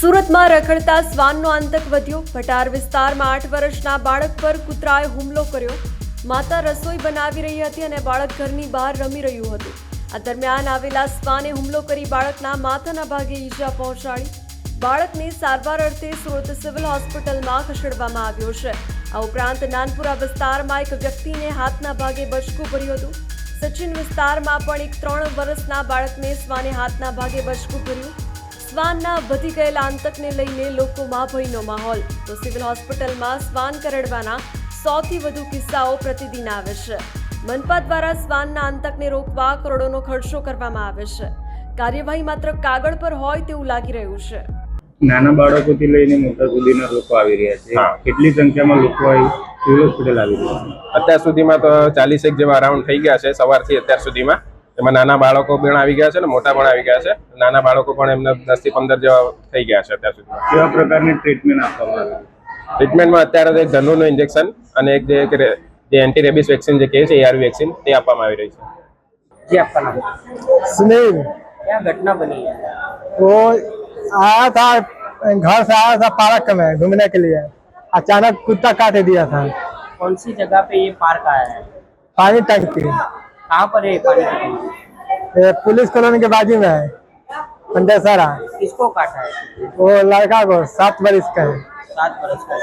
સુરતમાં રખડતા શ્વાનનો આતંક વધ્યો. ભટાર વિસ્તારમાં આઠ વર્ષના બાળક પર કૂતરાએ હુમલો કર્યો. માતા રસોઈ બનાવી રહી હતી અને બાળક ઘરની બહાર રમી રહ્યું હતું. આ દરમિયાન આવેલા શ્વાને હુમલો કરી બાળકના માથાના ભાગે ઈજા પહોંચાડી. બાળકને સારવાર અર્થે સુરત સિવિલ હોસ્પિટલમાં ખસેડવામાં આવ્યો છે. આ ઉપરાંત નાનપુરા વિસ્તારમાં એક વ્યક્તિને હાથના ભાગે બચકું ભર્યું હતું. સચિન વિસ્તારમાં પણ એક ત્રણ વર્ષના બાળકને શ્વાને હાથના ભાગે બચકું ભર્યું. શ્વાનના વધી ગયેલા આતંકને લઈને લોકોમાં ભયનો માહોલ. તો સિવિલ હોસ્પિટલમાં શ્વાન કરડવાના સોથી વધુ કિસ્સાઓ પ્રતિદિન આવે છે. મનપા દ્વારા શ્વાનના આતંકને રોકવા કરોડોનો ખર્ચો કરવામાં આવે છે. કાર્યવાહી માત્ર કાગળ પર હોય તેવું લાગી રહ્યું છે. નાના બાળકોથી લઈને મોટા સુધીના લોકો આવી રહ્યા છે. કેટલી સંખ્યામાં લોકો સિવિલ હોસ્પિટલ આવી રહ્યા છે? અત્યાર સુધીમાં તો ચાલીસેક જેવા રાઉન્ડ થઈ ગયા છે સવારથી અત્યાર સુધીમાં. એમાં નાના બાળકો પણ આવી ગયા છે ને મોટા પણ આવી ગયા છે નાના બાળકો પણ એમને દસ થી પંદર જેવા થઈ ગયા છે અત્યાર સુધીમાં કેવા પ્રકારની ટ્રીટમેન્ટ આપવામાં આવે છે ટ્રીટમેન્ટમાં અત્યારે તો એક ધનુનું ઇન્જેક્શન અને એક જે એક રે- જે એન્ટી રેબિસ વેક્સિન જે કહે છે એઆરવી વેક્સિન તે આપવામાં આવી રહી છે जी आपका नाम सुनील क्या घटना बनी है वो आया था घर से आया था पार्क में घूमने के लिए अचानक कुत्ता काट दिया था कौन सी जगह पे ये पार्क आया है पानी टंकी कहाँ पर है ये पानी की टंकी? ये पुलिस कॉलोनी के बाजू में है पंडेसरा किसको काटा है वो लड़का को सात बरिस का है सात बरस का